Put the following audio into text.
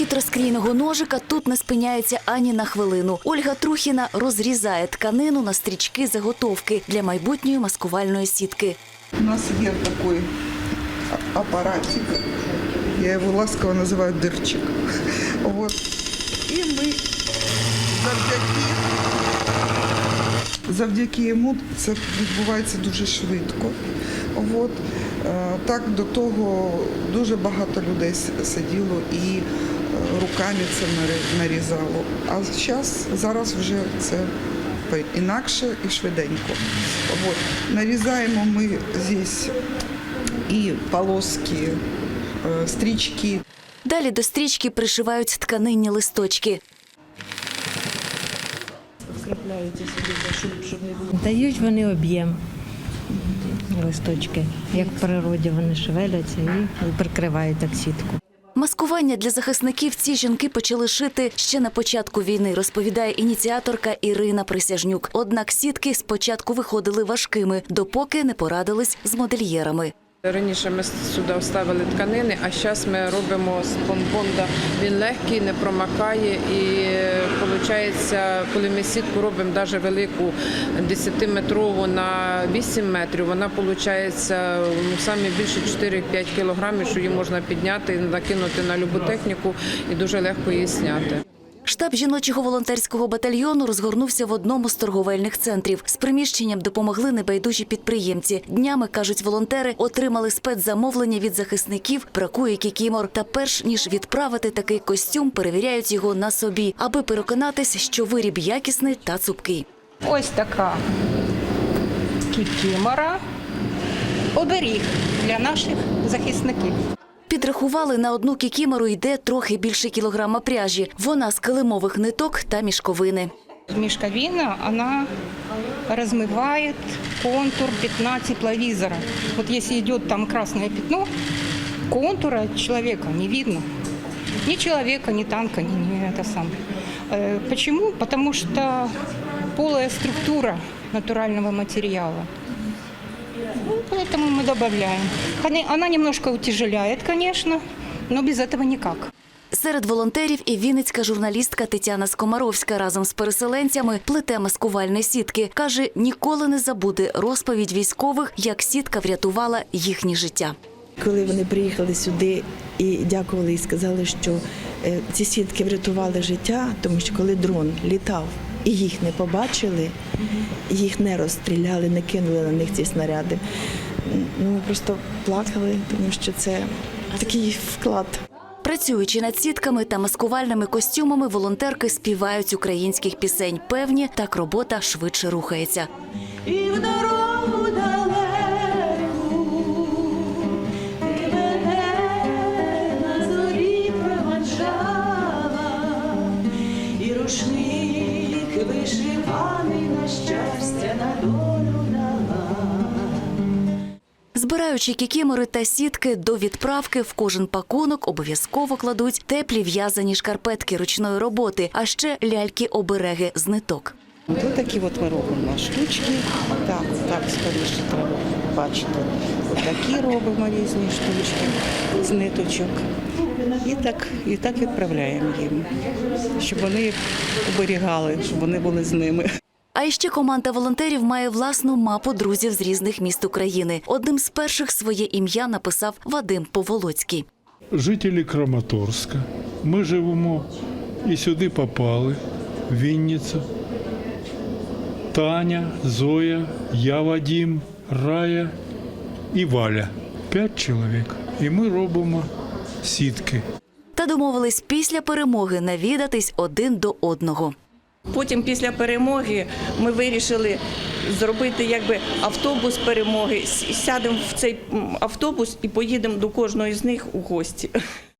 Стукіт розкрійного ножика тут не спиняється ані на хвилину. Ольга Трухіна розрізає тканину на стрічки заготовки для майбутньої маскувальної сітки. У нас є такий а- апаратик, я його ласково називаю дирчик. Вот. І ми завдяки, завдяки йому це відбувається дуже швидко. От. Е, Так до того дуже багато людей сиділо і руками це нарізало. А зараз, зараз вже це інакше і швиденько. От. Нарізаємо ми здесь і полоски, е, стрічки. Далі до стрічки пришивають тканинні листочки. Дають вони об'єм листочки. Як в природі вони шевеляться і прикривають так сітку. Маскування для захисників ці жінки почали шити ще на початку війни, розповідає ініціаторка Ірина Присяжнюк. Однак сітки спочатку виходили важкими, допоки не порадились з модельєрами. Раніше ми сюди вставили тканини, а зараз ми робимо з помпонда. Він легкий, не промакає і виходить, коли ми сітку робимо навіть велику 10-метрову на 8 метрів, вона виходить ну, самі більше 4-5 кілограмів, що її можна підняти, накинути на любу техніку і дуже легко її зняти. Штаб жіночого волонтерського батальйону розгорнувся в одному з торговельних центрів. З приміщенням допомогли небайдужі підприємці. Днями кажуть, волонтери отримали спецзамовлення від захисників. Бракує кікімор. Та перш ніж відправити такий костюм, перевіряють його на собі, аби переконатись, що виріб якісний та цупкий. Ось така кікімора. Оберіг для наших захисників. Підрахували на одну кікімору йде трохи більше кілограма пряжі. Вона з килимових ниток та мішковини. Мешковина, она размывает контур пятна тепловизора. Вот если идет там красное пятно, контура человека не видно. Ни человека, ни танка, ни, ни это самое. Э, Почему? Потому что полая структура натурального материала. Ну, Поэтому мы добавляем. Она- Она немножко утяжеляет, конечно, но без этого никак. Серед волонтерів і вінницька журналістка Тетяна Скомаровська разом з переселенцями плете маскувальні сітки. Каже, ніколи не забуде розповідь військових, як сітка врятувала їхнє життя. Коли вони приїхали сюди і дякували і сказали, що е, ці сітки врятували життя, тому що коли дрон літав і їх не побачили, їх не розстріляли, не кинули на них ці снаряди. Ну, ми просто плакали, тому що це такий вклад. Працюючи над сітками та маскувальними костюмами, волонтерки співають українських пісень. Певні, так робота швидше рухається. Збираючи кікімори та сітки до відправки, в кожен пакунок обов'язково кладуть теплі в'язані шкарпетки ручної роботи, а ще ляльки-обереги з ниток. Ось такі от ми робимо штучки. Так, так, скоріше треба бачити. Ось такі робимо різні штучки з ниточок. І так, і так відправляємо їм, щоб вони оберігали, щоб вони були з ними. А іще команда волонтерів має власну мапу друзів з різних міст України. Одним з перших своє ім'я написав Вадим Поволоцький. жителі Краматорська. Ми живемо і сюди попали, в Вінницю. Таня, Зоя, я Вадим, Рая і Валя. П'ять чоловік. І ми робимо сітки. Та домовились після перемоги навідатись один до одного. Потім, після перемоги, ми вирішили зробити якби автобус перемоги. Сядемо в цей автобус і поїдемо до кожної з них у гості.